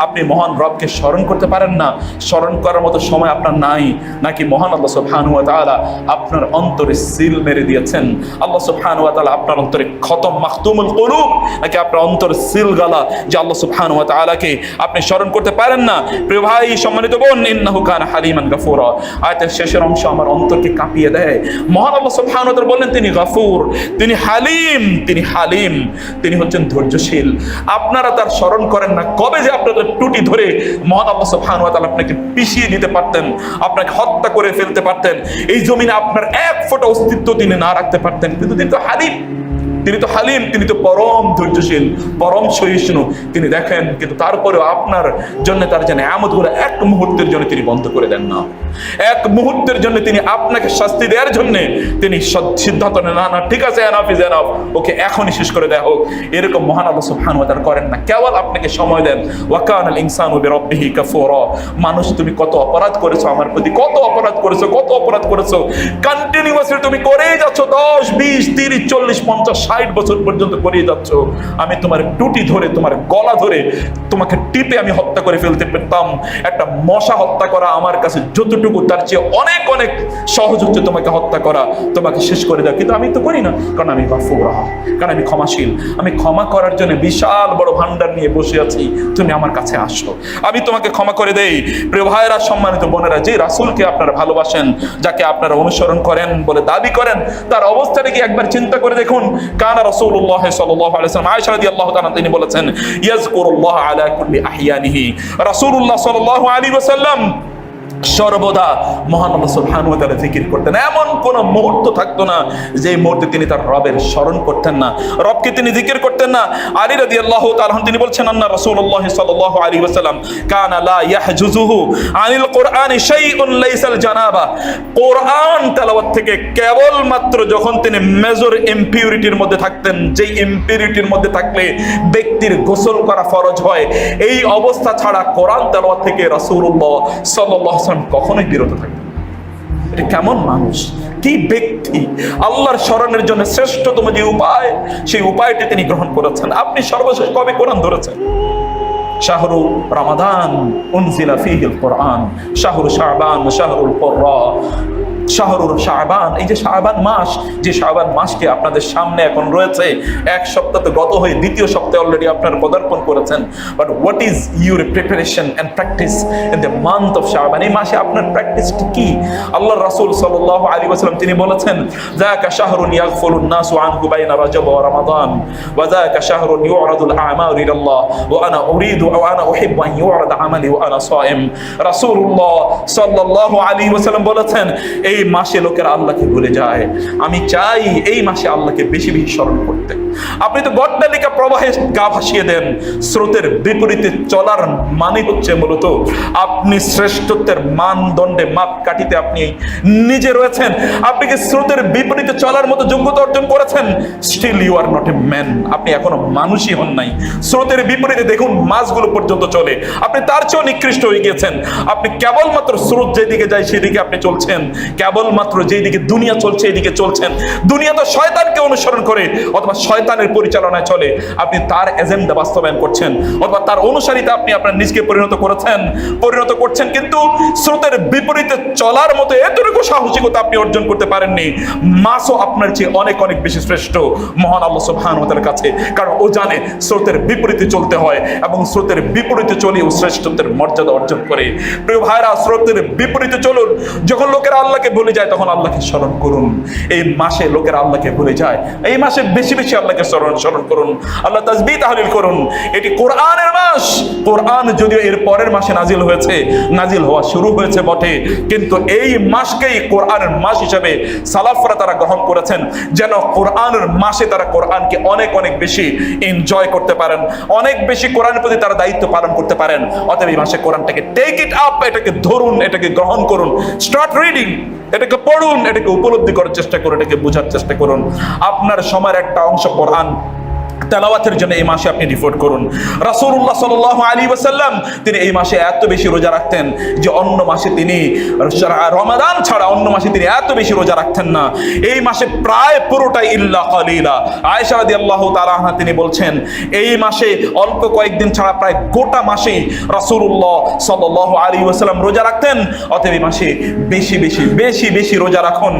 আপনি মহান রবকে স্মরণ করতে পারেন না। স্মরণ করার মতো সময় আপনার নাই। নাকি মহান আল্লাহ সুবহানাহু ওয়া তাআলা আপনার অন্তরে সিল মেরে দিয়েছেন? আল্লাহ সুবহানাহু ওয়া তাআলা আপনার অন্তরে খতম মাখতুমুল কুলুব। নাকি আপনার অন্তর সিল গালা যে আল্লাহ সুবহানাহু ওয়া তাআলাকে আপনি স্মরণ করতে পারেন না? প্রিয় ভাই, সম্মানিত বোন, ইন্নাহু কানা হালিমান গাফুরা। আয়াতের শেষের অংশ আমার অন্তরকে কাঁপিয়ে দেয়। মহান আল্লাহ সুবহানাহু ওয়া তাআলা বললেন, তিনি গাফুর, তিনি হালিম তিনি হালিম, তিনি হচ্ছেন ধৈর্যশীল। আপনারা তার স্মরণ করেন না। কবে যে আপনাদের টুটি ধরে মহান আল্লাহ সুবহানাহু ওয়া তাআলা আপনাকে পিষিয়ে দিতে পারতেন, আপনাকে হত্যা করে ফেলতে পারতেন, এই জমিনে আপনার এক ফোঁটা অস্তিত্ব তিনি না রাখতে পারতেন। কিন্তু তিনি তো হালিম, তিনি তো হালিম, তিনি তো পরম ধৈর্যশীল, পরম সহিষ্ণু। তিনি দেখেন, কিন্তু তারপরেও আপনার জন্য তার যেন এমত এক মুহূর্তের জন্য তিনি বন্ধ করে দেন না। এক মুহূর্তের জন্য তিনি আপনাকে শাস্তি দেওয়ার জন্য তিনি সিদ্ধান্ত নেন। না না, ঠিক আছে এনাফ ইজ এনাফ ওকে এখনই শেষ করে দেয়া হোক। এরকম মহান আল্লাহ সুবহানাহু ওয়া তাআলা করেন না। কেবল আপনাকে সময় দেন। ওয়াকান আল ইনসানু বিরাব্বিহি কাফুরা। মানুষ, তুমি কত অপরাধ করেছ? আমার প্রতি কত অপরাধ করেছ? কত অপরাধ করেছ? কন্টিনিউয়াসলি তুমি করেই যাচ্ছ। দশ, বিশ, তিরিশ, চল্লিশ, পঞ্চাশ, ষাট বছর পর্যন্ত করেই যাচ্ছ। আমি তোমার টুটি ধরে, তোমার গলা ধরে তোমাকে টিপে আমি হত্যা করে ফেলতে পারতাম। একটা মশা হত্যা করা আমার কাছে যতটুকু তার চেয়ে অনেক অনেক সহজ হচ্ছে তোমাকে হত্যা করা, তোমাকে শেষ করে দেওয়া। কিন্তু আমি তো করি না, কারণ আমি গাফুরা কারণ আমি ক্ষমাশীল। আমি ক্ষমা করার জন্য বিশাল বড় ভান্ডার নিয়ে বসে আছি, তুমি আমার কাছে আসো। আমি তোমাকে ক্ষমা করে দেই। প্রিয় ভাইয়েরা, সম্মানিত বোনেরা, যে রাসূলকে আপনারা ভালোবাসেন, যাকে আপনারা অনুসরণ করেন বলে দাবি করেন, তার অবস্থাটা কি একবার চিন্তা করে দেখুন? কানা রাসূলুল্লাহ সাল্লাল্লাহু আলাইহি ওয়াসাল্লাম, আয়েশা রাদিয়াল্লাহু তাআলা তিনি বলেছেন ইয়াজকুরুল্লাহ আলা কুল্লি আহইয়ানিহি। রাসূলুল্লাহ সাল্লাল্লাহু আলাইহি ওয়াসাল্লাম সর্বদা মহান আল্লাহ সুবহানাহু ওয়া তাআলা জিকির করতেন। এমন কোন মুহূর্ত থাকতো না যে মুহূর্তে তিনি তার রবের স্মরণ করতেন না। রবকে তিনি জিকির করতেন না। আলী রাদিয়াল্লাহু তাআলা তিনি বলছেন, আন্না রাসূলুল্লাহ সাল্লাল্লাহু আলাইহি ওয়াসাল্লাম কানা লা ইয়াহজুজুহু আনিল কোরআনি শাইউন লাইসাল জানাবা। কোরআন তেলাওয়াত থেকে কেবলমাত্র যখন তিনি মেজর ইমপিউরিটির মধ্যে থাকতেন, যেই ইমপিউরিটির মধ্যে থাকলে ব্যক্তির গোসল করা ফরজ হয়, এই অবস্থা ছাড়া কোরআন তেলাওয়াত থেকে রাসূলুল্লাহ সাল্লাল্লাহু ওয়াসাল্লাম কখনোই বিরত থাকবে এটা কেমন মানুষ? কি ব্যক্তি? আল্লাহর স্মরণের জন্য শ্রেষ্ঠতম যে উপায়, সেই উপায়টি তিনি গ্রহণ করেছেন। আপনি সর্বশেষ কবে কোরআন ধরেছেন? শাহরু রমাদান কোরআন, শাহরু শাহরুল শাহরুর শাহবান এই যে শাহবান মাস, যে শাহবান মাসকে আপনাদের সামনে এখন রয়েছে, এক সপ্তাহ তো গত হয়ে দ্বিতীয় সপ্তাহে অলরেডি আপনারা পদার্পণ করেছেন। But what is your preparation and practice in the month of Shaban এই মাসে আপনার প্র্যাকটিসটি কি? আল্লাহ রাসূল সাল্লাল্লাহু আলাইহি ওয়াসাল্লাম তিনি বলেছেন বলেছেন, এই মাসে লোকেরা আল্লাহকে ভুলে যায়। আমি চাই এই মাসে আল্লাহকে বেশি বেশি স্মরণ করতে। আপনি তো গড্ডালিকা প্রবাহে গা ভাসিয়ে দেন। স্রোতের বিপরীতে চলার মানে হচ্ছে মূলত আপনি শ্রেষ্ঠত্বের মানদণ্ডে মাপ কাটিতে আপনি নিজে রয়েছেন। আপনি কি স্রোতের বিপরীতে চলার মতো যোগ্যতা অর্জন করেছেন? Still you are not a man আপনি এখনও মানুষই হন নাই। স্রোতের বিপরীতে দেখুন মাছগুলো পর্যন্ত চলে। আপনি তার চেয়েও নিকৃষ্ট হয়ে গিয়েছেন। আপনি কেবলমাত্র স্রোত যেদিকে যায় সেদিকে আপনি চলছেন। কেবলমাত্র যেদিকে দুনিয়া চলছে এদিকে চলছেন। দুনিয়া তো শয়তানকে অনুসরণ করে, অথবা শয়তানের পরিচালনায় চলে। আপনি তার এজেন্ডা বাস্তবায়ন করছেন, অথবা তার অনুসারীতে আপনি আপনার নিজকে পরিণত করেছেন। পরিণত করছেন কিন্তু স্রোতের বিপরীতে চলার মতো এতটুকু সাহসিকতা আপনি অর্জন করতে পারেননি। মাসও আপনার চেয়ে অনেক অনেক বেশি শ্রেষ্ঠ। মহান আল্লাহ তাআলার কাছে। কারণ ও জানে স্রোতের বিপরীতে চলতে হয় এবং স্রোতের বিপরীতে চলে ও শ্রেষ্ঠত্বের মর্যাদা অর্জন করে। প্রিয় ভাইরা, স্রোতের বিপরীতে চলুন। যখন লোকেরা আল্লাহকে ভুলে যায়, তখন আল্লাহকে স্মরণ করুন। এই মাসে লোকেরা আল্লাহকে ভুলে যায়। এই মাসে বেশি বেশি আল্লাহকে স্মরণ স্মরণ করুন। আল্লাহ তাজবি তাহলিল করুন। এটি কোরআনের মাস। কোরআন যদিও এর পরের মাসে নাজিল হয়েছে, নাজিল হওয়া শুরু হয়েছে বটে, কিন্তু এই মাসকেই কোরআনের মাস হিসেবে সালাফরা তারা গ্রহণ করেছেন, যেন কোরআনের মাসে তারা কোরআনকে অনেক অনেক বেশি এনজয় করতে পারেন, অনেক বেশি কোরআনের প্রতি তারা দায়িত্ব পালন করতে পারেন। অতএব এই মাসে কোরআনটাকে টেক ইট আপ এটাকে ধরুন, এটাকে গ্রহণ করুন। স্টার্ট রিডিং এটাকে পড়ুন, এটাকে উপলব্ধি করার চেষ্টা করুন, এটাকে বোঝার চেষ্টা করুন। আপনার সময়ের একটা অংশ কোরআন তেলাওয়াতের জন্য এই মাসে আপনি ডিফোর্ট করুন। রাসূলুল্লাহ সাল্লাল্লাহু আলী ওয়াসাল্লাম তিনি এই মাসে এত বেশি রোজা রাখতেন যে অন্য মাসে তিনি রমাদান ছাড়া অন্য মাসে তিনি এত বেশি রোজা রাখতেন না। এই মাসে প্রায় পুরোটাই ইল্লা কালিলা। আয়েশা রাদিয়াল্লাহু তাআলা আনহা তিনি বলছেন, এই মাসে অল্প কয়েকদিন ছাড়া প্রায় গোটা মাসেই রাসূলুল্লাহ সাল্লাল্লাহু আলী ওসাল্লাম রোজা রাখতেন। অতএব এই মাসে বেশি বেশি বেশি বেশি রোজা রাখুন,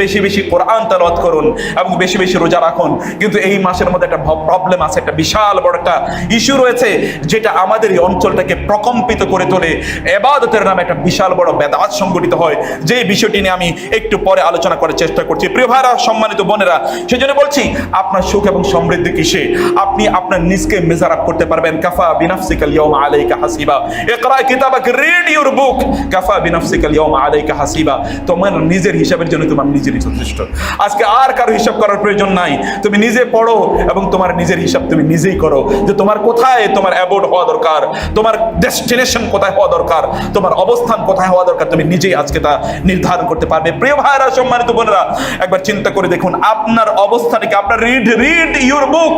বেশি বেশি কোরআন তেলাওয়াত করুন এবং বেশি বেশি রোজা রাখুন। কিন্তু এই মাসের মধ্যে একটা প্রবলেম আছে, একটা বিশাল বড় একটা ইস্যু রয়েছে, যেটা আমাদের এই অঞ্চলটাকে প্রকম্পিত করে তোলে। এবাদতের নামে একটা বিশাল বড় বেদাত সংগঠিত হয়। যে বিষয়টি নিয়ে আমি একটু পরে আলোচনা করার চেষ্টা করছি। প্রিয় ভাইরা, সম্মানিত বোনেরা সেই জন্য বলছি, আপনার সুখ এবং সমৃদ্ধি কিসে? আপনি আপনার নিজকে মেজার আপ করতে পারবেন। কাফা বিনাফসিকাল ইয়াউমা আলাইকা হাসিবা। ইকরা কিতাবাক রিড ইউর বুক। কাফা বিনাফসিকাল ইয়াউমা আলাইকা হাসিবা। তোমার নিজের হিসাবের জন্য তোমার নিজেরই যথেষ্ট। আজকে আর কারও হিসাব করার প্রয়োজন নাই। তুমি নিজে পড়ো এবং তোমার নিজের হিসাব তুমি নিজেই করো যে তোমার কোথায় তোমার অ্যাবোর্ড হওয়া দরকার, তোমার ডেস্টিনেশন কোথায় হওয়া দরকার, তোমার অবস্থান কোথায় হওয়া দরকার, তুমি নিজেই আজকে তা নির্ধারণ করতে পারবে। প্রিয় ভাইরা সম্মানিত বোনেরা, একবার চিন্তা করে দেখুন, আপনার অবস্থানকে আপনার read read your book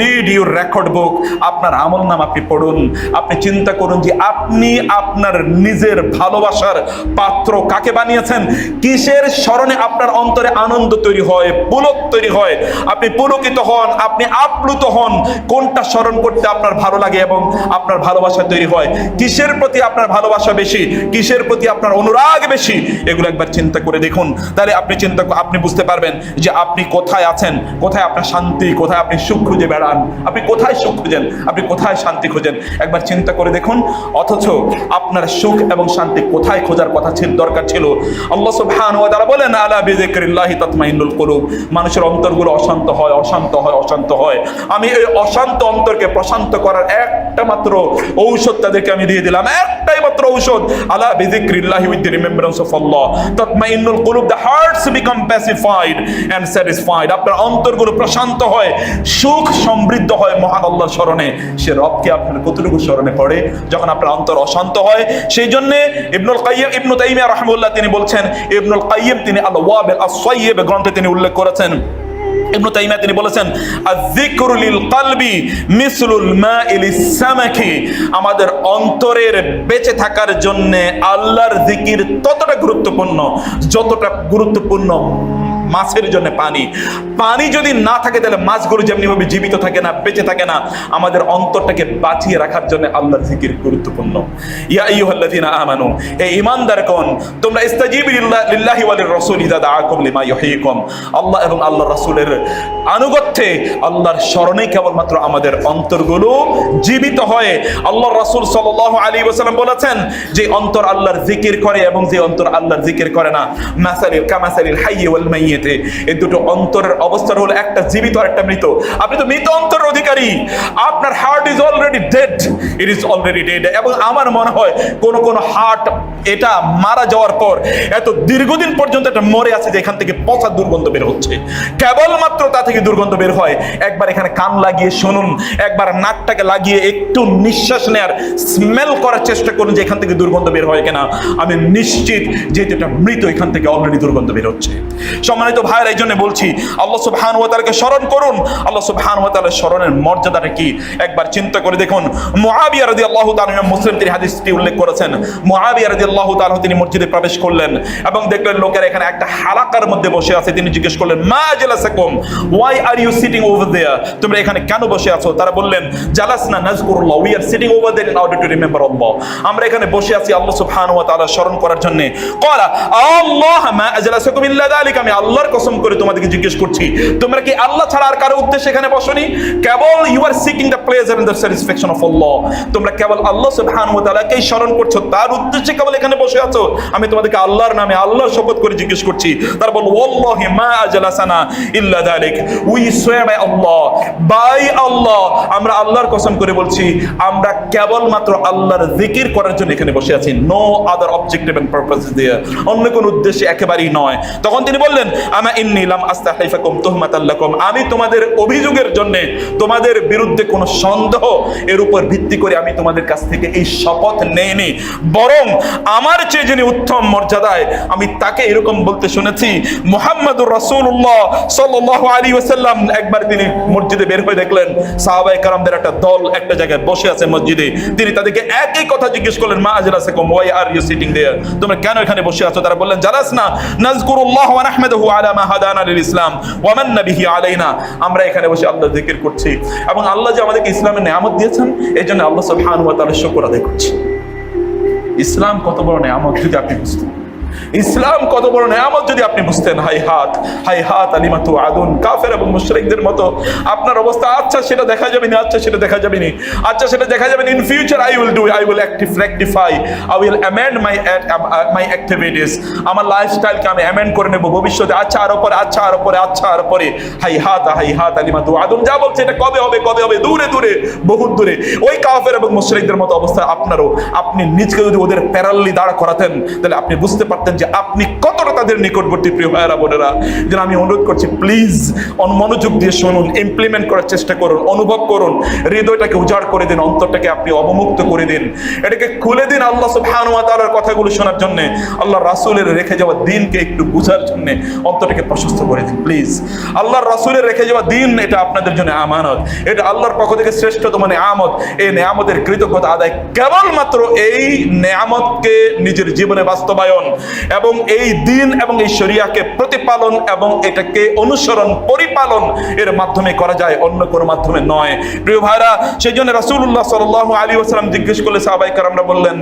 read your record book আপনার আমল নাম আপনি পড়ুন। আপনি চিন্তা করুন যে আপনি আপনার নিজের ভালোবাসার পাত্র কাকে বানিয়েছেন? কিসের স্মরণে আপনার অন্তরে আনন্দ তৈরি হয়? পুলক তৈরি হয়? আপনি পুলকিত হন? আপনি আপ্লুত হন, কোনটা স্মরণ করতে আপনার ভালো লাগে এবং আপনার ভালোবাসা তৈরি হয়? কিসের প্রতি আপনার ভালোবাসা বেশি? কিসের প্রতি আপনার অনুরাগ বেশি? এগুলো একবার চিন্তা করে দেখুন। তাহলে আপনি চিন্তা আপনি বুঝতে পারবেন যে আপনি কোথায় আছেন? কোথায় আপনার শান্তি? কোথায় আপনি সুখ খুঁজে বেড়ান? আপনি কোথায় সুখ খুঁজেন? আপনি কোথায় শান্তি খুঁজেন? একবার চিন্তা করে দেখুন। অথচ আপনার সুখ এবং শান্তি কোথায় খোঁজার কথা ছিল দরকার ছিল? আল্লাহ সুবহানাহু ওয়া তাআলা বলেন, আলা বিযিকরিল্লাহি তাতমাইন্নুল কুলুব। মানুষের অন্তরগুলো অশান্ত হয় অশান্ত হয় অশান্ত হয়। আমি এই অশান্ত অন্তরকে প্রশান্ত করার একটা মাত্র ঔষধ তাদেরকে আমি দিয়ে দিলাম। একটাই মাত্র ঔষধ। আলা বিযিকরিল্লাহি উইথ রিমেম্বারেন্স অফ আল্লাহ তাতমাইন্নুল কুলুব, the hearts become pacified and satisfied. আপনার অন্তরগুলো প্রশান্ত হয়, সুখ সমৃদ্ধ হয় মহান আল্লাহর স্মরণে। সে রবকে আপনার কতটুকু স্মরণে পড়ে? যখন আপনার অন্তর অশান্ত হয়, সেই জন্য ইবনুল কাইয়্যিম, ইবনু তাইমিয়া রাহিমাহুল্লাহ তিনি বলছেন, ইবনুল কাইয়্যিম তিনি আল ওয়াবিল আস-সাইয়্যিব গ্রন্থে তিনি উল্লেখ করেছেন ইবনু তাইমিয়া তিনি বলেছেন, আয-যিকরু লিল কলবি মিসলুল মা'i লিস-সামাকি আমাদের অন্তরের বেঁচে থাকার জন্য আল্লাহর জিকির ততটা গুরুত্বপূর্ণ, যতটা গুরুত্বপূর্ণ মাছের জন্য পানি। পানি যদি না থাকে, তাহলে মাছগুলো যেমনি ভাবে জীবিত থাকে না, বেঁচে থাকে না, আমাদের অন্তরটাকে বাঁচিয়ে রাখার জন্য আল্লাহ জিকির গুরুত্বপূর্ণ। ইয়া আইয়ুহাল্লাযীনা আমানু, হে ঈমানদারগণ, তোমরা ইস্তাজিবু লিল্লাহ- লিল্লাহি ওয়া লির-রাসূল ইযা দাআকুম লিমা ইউহয়িকুম আল্লাহ এবং আল্লাহর রাসূলের আনুগত্যে আল্লাহর স্মরণে কেবলমাত্র আমাদের অন্তরগুলো জীবিত হয়। আল্লাহর রাসূল সাল্লাল্লাহু আলাইহি ওয়াসাল্লাম বলেছেন যে অন্তর আল্লাহর জিকির করে এবং যে অন্তর আল্লাহর জিকির করে না। মাসালিল, কামাসালিল হাইয়্যি ওয়াল মাইয়্যিতে এই দুটো অন্তরের অবস্থা হলো একটা জীবিত আর একটা মৃত। আপনি তো মৃত অন্তরের অধিকারী। আপনার heart is already dead it is already dead এবং আমার মনে হয় কোন কোন হার্ট এটা মারা যাওয়ার পর এত দীর্ঘদিন পর্যন্ত এটা মরে আছে যে এখান থেকে পচা দুর্গন্ধ বের হচ্ছে। কেবলমাত্র তা থেকে দুর্গন্ধ বের হয়। একবার এখানে কান লাগিয়ে শুনুন। একবার নাকটাকে লাগিয়ে একটু নিঃশ্বাস নেয়ার স্মেল করার চেষ্টা করুন যে এখান থেকে দুর্গন্ধ বের হয় কিনা। আমি নিশ্চিত যেহেতু এটা মৃত এখান থেকে অলরেডি দুর্গন্ধ বের হচ্ছে। সম্মানিত ভাইয়ের, এই জন্য বলছি, আল্লাহ সুবহান ওয়া তাআলাকে স্মরণ করুন। আল্লাহ সুবহান ওয়া তাআলার স্মরণের মর্যাদাটা কি? একবার চিন্তা করে দেখুন। মুআবিয়া রাদিয়াল্লাহু তাআলা মুসলিম, তিনি হাদিসটি উল্লেখ করেছেন। মুআবিয়া রাদিয়াল্লাহু তাআলা তিনি মসজিদে প্রবেশ করলেন এবং দেখলেন লোকেরা এখানে একটা হালাকার মধ্যে বসে আছে। তিনি জিজ্ঞেস করলেন, মা জালাসাকুম? Why are you sitting over there তোমরা এখানে কেন বসে আছো? তারা বললেন, জালাসনা নাজকুরুল্লাহ we are sitting over there in order to remember Allah আমরা এখানে বসে আছি আল্লাহ সুবহানাহু ওয়া তাআলা স্মরণ করার জন্য। ক্বালা আল্লাহ মা আজলাসাকুম ইল্লা যালিকা আমি আল্লাহর কসম করে তোমাদেরকে জিজ্ঞেস করছি, তোমরা কি আল্লাহ ছাড়া আর কারও উদ্দেশ্যে এখানে বসনি? কেবল you are seeking the pleasure and the satisfaction of Allah তোমরা কেবল আল্লাহ সুবহানাহু ওয়া তাআলাকেই স্মরণ করছ, তার উদ্দেশ্যে কেবল এখানে বসে আছো। আমি তোমাদেরকে আল্লাহর নামে আল্লাহর শপথ করে জিজ্ঞেস করছি। তার বল ওয়াল্লাহি মা আজলাসানা ইল্লা যালিক। We swear by Allah by Allah আমরা আল্লাহর কসম করে বলছি, আমরা কেবলমাত্র আল্লাহর জিকির করার জন্য এখানে বসে আছি। No other objective and purpose there অন্য কোন উদ্দেশ্যে একেবারেই নয়। তখন তিনি বললেন আমা ইন্নী লাম আস্তাহলিফাকুম তুহমাতাল্লাকুম আমি তোমাদের অভিযোগের জন্য তোমাদের বিরুদ্ধে কোনো সন্দেহ এর উপর ভিত্তি করে আমি তোমাদের কাছ থেকে এই শপথ নেইনি। বরং আমার চেয়ে যিনি উত্তম মর্যাদায় আমি তাকে এরকম বলতে শুনেছি, মুহাম্মদুর আলাইহি ওয়াসাল্লাম। একবার তিনি মসজিদে বের হয়ে দেখলেন, সাহাবায়ে কারামদের একটা দল একটা জায়গায় বসে আছে মসজিদে। তিনি তাদেরকে একই কথা জিজ্ঞেস করলেন, মা why are you sitting there তোমরা কেন এখানে বসে আছো? তারা বললেন, জালাসনা, নাযকুরুল্লাহ ওয়া আলা মা হাদানা লিল ইসলাম, ওয়া মান্না আলাইনা। আমরা এখানে বসে আল্লাহ জিকির করছি। এবং আল্লাহ যে আমাদেরকে ইসলামের নিয়ামত দিয়েছেন এই জন্য আল্লাহ সুবহানাহু ওয়া তাআলা শুকর আদায় করছি। ইসলাম কত বড় নিয়ামত, যদি আপনি বুঝতেন। ইসলাম কত বড় নিয়ামত যদি আপনি বুঝতেন, হাই হাত হাই হাত আলিমাতু আদুন, কাফের এবং মুশরিকদের মতো। আপনার অবস্থা আচ্ছা সেটা দেখা যাবে না আচ্ছা সেটা দেখা যাবে না। আচ্ছা সেটা দেখা যাবে in future I will do I will active rectify I will amend my my activities আমার লাইফস্টাইলকে আমি অ্যামেন্ড করে নেব ভবিষ্যতে আচ্ছা আর পরে আচ্ছা আর পরে আচ্ছা আর পরে হাই হাত হাই হাত আলিমাতু আদুন, যা বলছে এটা কবে হবে কবে হবে? দূরে দূরে, বহুত দূরে। ওই কাফের এবং মুশরিকদের মতো অবস্থা আপনারও। আপনি নিজকে যদি ওদের প্যারাল্লি দাঁড় করাতেন, তাহলে আপনি বুঝতে পারতেন যে আপনি কতটা তাদের নিকটবর্তী প্রিয় ভাইয়েরা, বোনেরা। যেন আমি অনুরোধ করছি প্লিজ মনোযোগ দিয়ে শুনুন ইমপ্লিমেন্ট করার চেষ্টা করুন, অনুভব করুন, হৃদয়টাকে উজাড় করে দিন, অন্তরটাকে আপনি অবমুক্ত করে দিন। এটাকে খুলে দিন আল্লাহ তাআলার কথাগুলো শোনার জন্য, আল্লাহ রাসূলের রেখে যাওয়া দিনকে একটু বুঝার জন্য অন্তরটাকে প্রশস্ত করে দিন প্লিজ আল্লাহর রাসূলের রেখে যাওয়া দিন, এটা আপনাদের জন্য আমানত। এটা আল্লাহর পক্ষ থেকে শ্রেষ্ঠতম নেয়ামত। এই নেয়ামতের কৃতজ্ঞতা আদায় কেবলমাত্র এই নেয়ামতকে নিজের জীবনে বাস্তবায়ন এবং এই দিন এবং এই শরিয়াকে প্রতিপালন এবং এটাকে অনুসরণ, পরিপালন এর মাধ্যমে করা যায়, অন্য কোনো মাধ্যমে নয়। প্রিয় ভাইরা সেই জন্য রাসূলুল্লাহ সাল্লাল্লাহু আলী ওয়াসাল্লাম জিজ্ঞেস করলে সাহাবায়ে কেরামরা বললেন,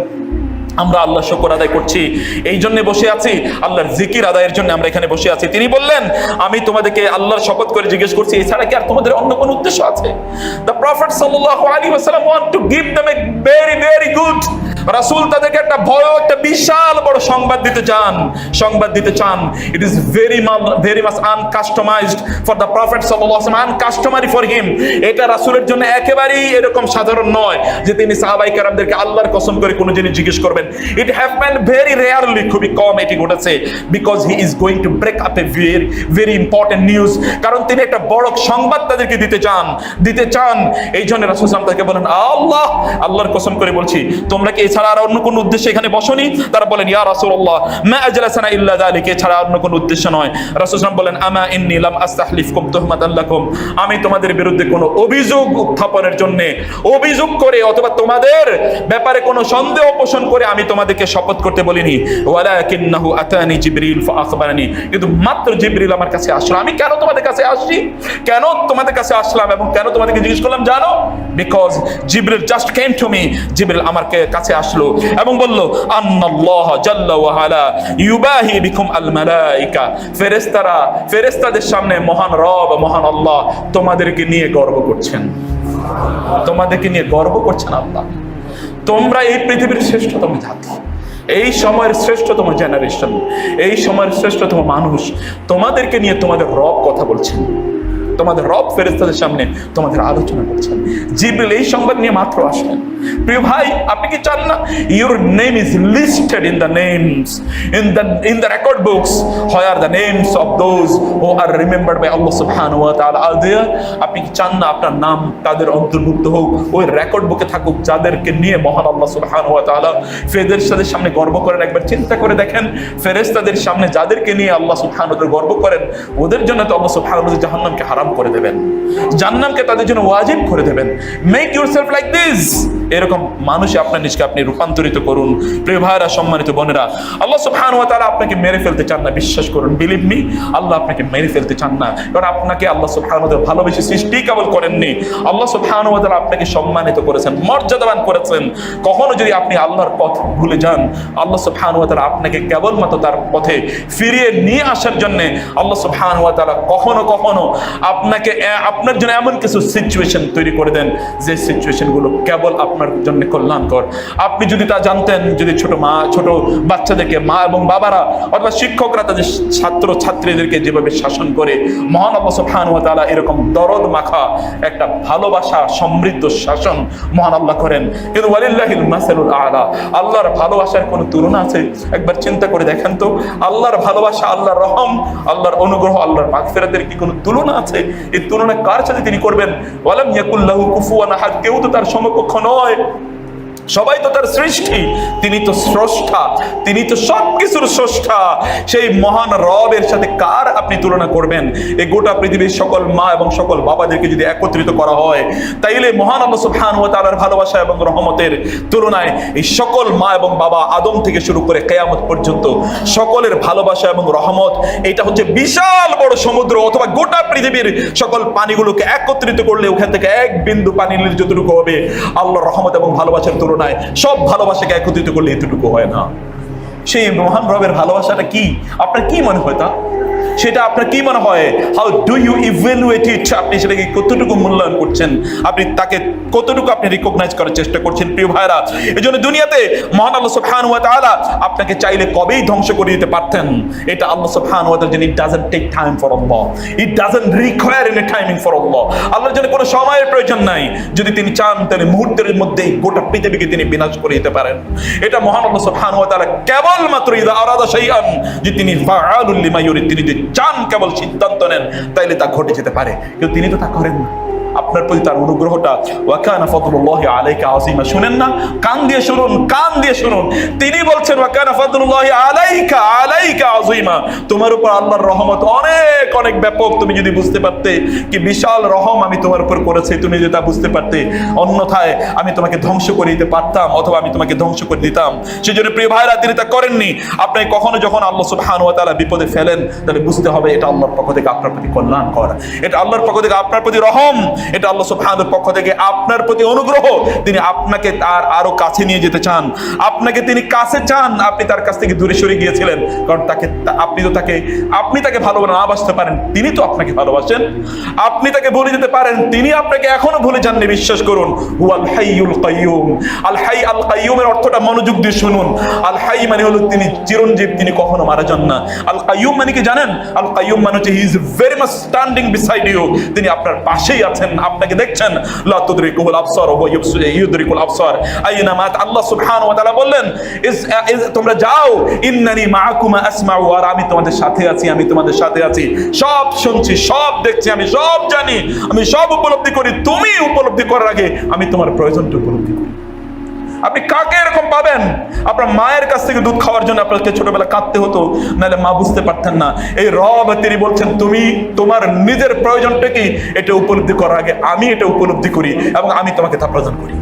আমরা আল্লাহ শুকর আদায় করছি। এই জন্য বসে আছি। আল্লাহর জিকির আদায়ের জন্য আমরা এখানে বসে আছি। তিনি বললেন, আমি তোমাদেরকে আল্লাহর শপথ করে জিজ্ঞেস করছি এছাড়া কি আর তোমাদের অন্য কোনো উদ্দেশ্য আছে? দ্য প্রফেট সাল্লাহ আলাইহি ওয়াসাল্লাম want to give them a very very good রাসূল তাদেরকে একটা ভয় একটা বিশাল বড় সংবাদ দিতে চান। সংবাদ দিতে চান। It is very very much uncustomized for the prophet সাল্লাল্লাহু ওয়াসাল্লাম আনকাস্টমারি ফর হিম এটা রাসূলের জন্য একেবারেই এরকম সাধারণ নয় যে তিনি সাহাবাই কেরামদেরকে আল্লাহর কসম করে কোনো জিনিস জিজ্ঞেস করবেন। ইট হ্যাপেন ভেরি রেয়ারলি খুবই কম এটি ঘটেছে because he is going to break up a very very important news কারণ তিনি একটা বড় সংবাদ তাদেরকে দিতে চান। দিতে চান। এই জন্য রাসূল সাল্লাল্লাহু তাকে বলেন, আল্লাহ, আল্লাহর কসম করে বলছি, তোমরা কি এছাড়া আর অন্য কোনো উদ্দেশ্যে এখানে বসনি? তারা বলেন, ইয়া রাসূলুল্লাহ, মা আজলাসানা ইল্লা যালিক এছাড়া অন্য কোনো উদ্দেশ্য নয়। রাসূল সাল্লাল্লাহু বলেন, আমা ইন্নী লাম আস্তাহলিফকুম তুহমাতান লাকুম। আমি তোমাদের বিরুদ্ধে কোনো অভিযোগ উত্থাপনের জন্য অভিযোগ করে অথবা তোমাদের ব্যাপারে কোনো সন্দেহ পোষণ করে আমি তোমাদেরকে শপথ করতে বলিনি। ওয়ালাকিন্নাহু আতানি জিবরিল ফাআখবারানি। কিন্তু মাত্র জিবরিল আমার কাছে আসলো। আমি কেন তোমাদের কাছে আসছি? কেন তোমাদের কাছে আসলাম এবং কেন তোমাদেরকে জিজ্ঞেস করলাম? জানো? Because Jibril just came to me জিবরিল আমার কাছে আসলো এবং বলল, আন্নাল্লাহ জাল্লা ওয়া আলা ইউবাহি বিকুম আল মালাইকা। ফেরেশতারা, ফেরেশতাদের সামনে মহান রব মহান আল্লাহ তোমাদেরকে নিয়ে গর্ব করছেন। তোমাদেরকে নিয়ে গর্ব করছেন আল্লাহ। তোমরা এই পৃথিবীর শ্রেষ্ঠতম জাতি। এই সময়ের শ্রেষ্ঠতম জেনারেশন এই সময়ের শ্রেষ্ঠতম মানুষ। তোমাদেরকে নিয়ে তোমাদের রব কথা বলছেন। তোমাদের রব ফেরেস্তাদের সামনে তোমাদের আলোচনা করছেন। জিব্রিল এই সংবাদ নিয়ে মাত্র আসলেন। প্রিয় ভাই, আপনি কি চান না? Your name is listed in the names in the in the record books where the names of those who are remembered by Allah সুবহানাহু ওয়া তাআলা আর আপনি কি চান না আপনার নাম তাদের অন্তর্ভুক্ত হোক? ওই রেকর্ড বুকে থাকুক, যাদেরকে নিয়ে মহান আল্লাহ সুবহানাহু ওয়া তাআলা ফেরেশতাদের সামনে গর্ব করেন। একবার চিন্তা করে দেখেন, ফেরেশতাদের সামনে যাদেরকে নিয়ে আল্লাহ সুবহানাহু ওয়া তাআলা গর্ব করেন, ওদের জন্য তো আল্লাহ সুবহানাহু ওয়া তাআলা জাহান্নামকে হারাম করে দেবেন। জান্নামকে তাদের জন্য ওয়াজিব করে দেবেন। মেক ইউরসেলফ লাইক দিস এরকম মানুষে আপনার নিজকে আপনি রূপান্তরিত করুন। প্রিয় ভাইরা, সম্মানিত বোনেরা, আল্লাহ সুবহানাহু ওয়া তাআলা আপনাকে মেরে ফেলতে চান না, বিশ্বাস করুন। বিলিভ মি আল্লাহ আপনাকে মেরে ফেলতে চান না। কারণ আপনাকে আল্লাহ সুবহানাহু ওয়া তাআলা ভালোবেসে সৃষ্টি কেবল করেননি। আল্লাহ সুবহানাহু ওয়া তাআলা আপনাকে সম্মানিত করেছেন, মর্যাদাবান করেছেন। কখনো যদি আপনি আল্লাহর পথ ভুলে যান, আল্লাহ সুবহানাহু ওয়া তাআলা আপনাকে কেবলমাত্র তার পথে ফিরিয়ে নিয়ে আসার জন্য আল্লাহ সুবহানাহু ওয়া তাআলা কখনো কখনো আপনাকে আপনার জন্য এমন কিছু সিচুয়েশন তৈরি করে দেন যে সিচুয়েশনগুলো কেবল আপনার জন্য কল্যাণকর। আপনি যদি তা জানতেন, যদি ছোট মা, ছোট বাচ্চাদেরকে, মা এবং বাবারা অথবা শিক্ষকরা তাদের ছাত্র, ছাত্রীদেরকে যেভাবে শাসন করে, মহান সুবহানাহু ওয়া তাআলা এরকম দরদ মাখা একটা ভালোবাসা, সমৃদ্ধ শাসন মহান আল্লাহ করেন। কিন্তু ওয়ালিল্লাহিল মাসালুল আলা, আল্লাহর ভালোবাসার কোনো তুলনা আছে? একবার চিন্তা করে দেখেন তো, আল্লাহর ভালোবাসা, আল্লাহর রহম, আল্লাহর অনুগ্রহ, আল্লাহর মাগফিরাতের কি কোনো তুলনা আছে? এই তুলনা কার সাথে তিনি করবেন? ওয়ালাম ইয়াকুল্লাহু কুফুয়ান আহাদ, কেউ তো তার সমকক্ষ নয়। সবাই তো তার সৃষ্টি, তিনি তো স্রষ্টা, তিনি তো সব কিছুর স্রষ্টা। সেই মহান রবের সাথে কার আপনি তুলনা করবেন? এই গোটা পৃথিবীর সকল মা এবং সকল বাবাদেরকে যদি একত্রিত করা হয়, তাইলে মহান আল্লাহ সুবহান ওয়া তাআলার ভালোবাসা এবং রহমতের তুলনায় এই সকল মা এবং বাবা আদম থেকে শুরু করে কেয়ামত পর্যন্ত সকলের ভালোবাসা এবং রহমত, এটা হচ্ছে বিশাল বড় সমুদ্র অথবা গোটা পৃথিবীর সকল পানিগুলোকে একত্রিত করলে ওখান থেকে এক বিন্দু পানি যতটুকু হবে, আল্লাহর রহমত এবং ভালোবাসার তুলনায় সব ভালোবাসাকে একত্রিত করলে এতটুকু হয় না। সেই মহান রবের ভালোবাসাটা কি? আপনার কি মনে হয় তা? সেটা আপনার কি মনে হয়? How do you evaluate it আপনি সেটাকে কতটুকু মূল্যায়ন করছেন? আপনি তাকে কতটুকু আপনি রিকগনাইজ করার চেষ্টা করছেন, প্রিয় ভাইরা এই জন্য দুনিয়াতে মহান আল্লাহ সুবহান ওয়া তাআলা আপনাকে চাইলে কবেই ধ্বংস করে দিতে পারতেন। এটা আল্লাহ সুবহান ওয়া তাআলা it doesn't take time for Allah it doesn't require any timing for Allah আল্লাহর জন্য কোনো সময়ের প্রয়োজন নাই। যদি তিনি চান, তাহলে মুহূর্তের মধ্যেই গোটা পৃথিবীকে তিনি বিনাশ করে দিতে পারেন। এটা মহান আল্লাহ সুবহান ওয়া তাআলা কেবলমাত্র ইদা আরাদা শাইআন যে তিনি ফাআলুল লিমা ইউরিদ, তিনি চান কেবল সিদ্ধান্ত নেন, তাইলে তা ঘটে যেতে পারে। কিন্তু তিনি তো তা করেন না। আপনার প্রতি তার অনুগ্রহটা। ওয়াকানা ফদলুল্লাহি আলাইকা আজিমা শুনেন না? কান দিয়ে শুনুন, কান দিয়ে শুনুন। তিনি বলছেন, ওয়াকানা ফদলুল্লাহি আলাইকা আলাইকা আজিমা তোমার উপর আল্লাহর রহমত অনেক অনেক ব্যাপক। তুমি যদি বুঝতে পারতে কি বিশাল রহম আমি তোমার উপর করেছি, তুমি যদি তা বুঝতে পারতে, অন্যথায় আমি তোমাকে ধ্বংস করে দিতে পারতাম অথবা আমি তোমাকে ধ্বংস করে দিতাম। সেই জন্য প্রিয় ভাইরা, তিনি তা করেননি। আপনি কখনো যখন আল্লাহ সুবহানাহু ওয়া তাআলা বিপদে ফেলেন, তাহলে বুঝতে হবে এটা আল্লাহর পক্ষ থেকে আপনার প্রতি কল্যাণ করা এটা আল্লাহর পক্ষ থেকে আপনার প্রতি রহম। এটা আল্লাহ সুবহানাহুর পক্ষ থেকে আপনার প্রতি অনুগ্রহ। তিনি আপনাকে তার আরও কাছে নিয়ে যেতে চান। আপনাকে তিনি কাছে চান। আপনি তার কাছ থেকে দূরে সরে গিয়েছিলেন। কারণ তাকে, আপনি তো তাকে, আপনি তাকে ভালো না বাসতে পারেন, তিনি তো আপনাকে ভালোবাসেন। আপনি তাকে ভুলে যেতে পারেন, তিনি আপনাকে এখনও ভুলে যাননি, বিশ্বাস করুন। হুয়াল হাইয়ুল কাইয়ুম। আল হাই, আল কাইয়ুমের অর্থটা মনোযোগ দিয়ে শুনুন। আল হাই মানে হলো তিনি চিরঞ্জীব, তিনি কখনো মারা যান না। আল কাইয়ুম মানে কি জানেন? আল কাইয়ুম মানে হচ্ছে he is very much standing beside you তিনি আপনার পাশেই আছেন। আপনাকে দেখছেন? ইউদরিকুল আইনা মাত আল্লাহ ওয়া তাআলা বললেন তোমরা যাও, ইন্নানি মাআকুমা আসমাউ, আর আমি তোমাদের সাথে আছি, আমি তোমাদের সাথে আছি। সব শুনছি, সব দেখছি, আমি সব জানি, আমি সব উপলব্ধি করি, তুমি উপলব্ধি করার আগে আমি তোমার প্রয়োজনটা উপলব্ধি করি। আপনি কাকে এরকম পাবেন? আপনার মায়ের কাছ থেকে দুধ খাওয়ার জন্য আপনাকে ছোটবেলা কাঁদতে হতো, নাহলে মা বুঝতে পারতেন না। এই রব তিনি বলছেন, তুমি তোমার নিজের প্রয়োজনটা কি? এটা উপলব্ধি করার আগে আমি এটা উপলব্ধি করি এবং আমি তোমাকে তা প্রদান করি।